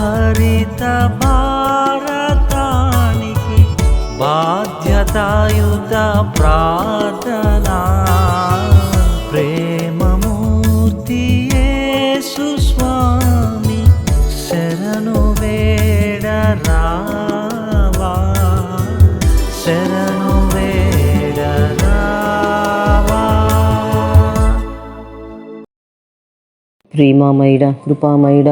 హరిత భారతానికి బాధ్యతాయుత ప్రార్థనా. ప్రేమమూర్తి స్వామి శరణు వేడరా ప్రేమామయుడ కృపామయుడ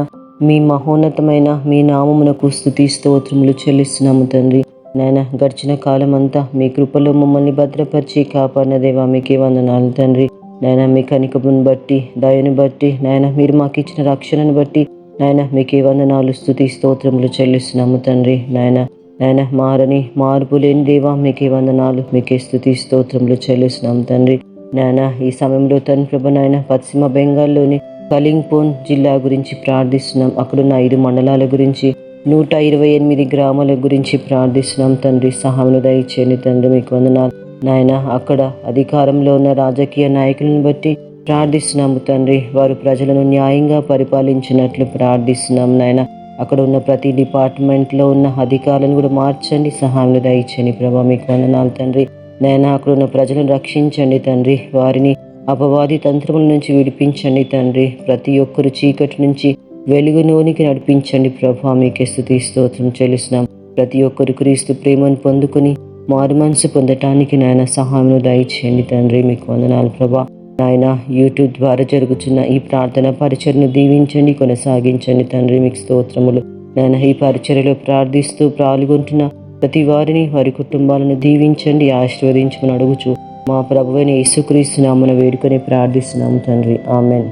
మీ మహోన్నతమైన మీ నామమునకు స్థుతి స్తోత్రములు చెల్లిస్తున్నాము తండ్రి. నాయన గడిచిన కాలం అంతా మీ కృపలో మమ్మల్ని భద్రపరిచి కాపాడిన దేవా మీకే వందనాలు తండ్రి. నాయన మీ కనికమును బట్టి దయను బట్టి నాయన మీరు మాకు ఇచ్చిన రక్షణను బట్టి నాయన మీకే వందనాలు స్థుతి స్తోత్రములు చెల్లిస్తున్నాము తండ్రి. నాయన నాయన మారని మార్పు లేని దేవా మీకే వందనాలు మీకే స్థుతి స్తోత్రములు చెల్లిస్తున్నాము తండ్రి. నాయన ఈ సమయంలో తన ప్రభు నాయన పశ్చిమ బెంగాల్లోని కలింగ్పోన్ జిల్లా గురించి ప్రార్థిస్తున్నాం. అక్కడున్న ఐదు మండలాల గురించి నూట ఇరవై ఎనిమిది గ్రామాల గురించి ప్రార్థిస్తున్నాం. తండ్రి సహామును దయచేయండి. తండ్రి మీకు వందనాలు. నాయన అక్కడ అధికారంలో ఉన్న రాజకీయ నాయకులను బట్టి ప్రార్థిస్తున్నాము తండ్రి వారు ప్రజలను న్యాయంగా పరిపాలించినట్లు ప్రార్థిస్తున్నాం. నాయన అక్కడ ఉన్న ప్రతి డిపార్ట్మెంట్లో ఉన్న అధికారులను కూడా మార్చండి. సహాయంలో దయచండి ప్రభా మీకు వందనాలు. తండ్రి నాయన అక్కడ ఉన్న ప్రజలను రక్షించండి. తండ్రి వారిని అపవాది తంత్రముల నుంచి విడిపించండి తండ్రి. ప్రతి ఒక్కరు చీకటి నుంచి వెలుగులోనికి నడిపించండి. ప్రభా మీకే స్థుతి స్తోత్రం చెల్లిస్తున్నాం. ప్రతి ఒక్కరు క్రీస్తు ప్రేమను పొందుకుని మారు మనసు పొందటానికి నాయన సహాయం దయచేయండి తండ్రి. మీకు వందనాలు ప్రభా. నాయన యూట్యూబ్ ద్వారా జరుగుతున్న ఈ ప్రార్థన పరిచయను దీవించండి కొనసాగించండి తండ్రి. మీకు స్తోత్రములు. నాయన ఈ పరిచర్యలో ప్రార్థిస్తూ పాల్గొంటున్న ప్రతి వారిని వారి కుటుంబాలను దీవించండి ఆశీర్వదించమని అడుగుచు. మా ప్రభువైన యేసుక్రీస్తు నామన వేడుకొని ప్రార్థిస్తున్నాము తండ్రి. ఆమెన్.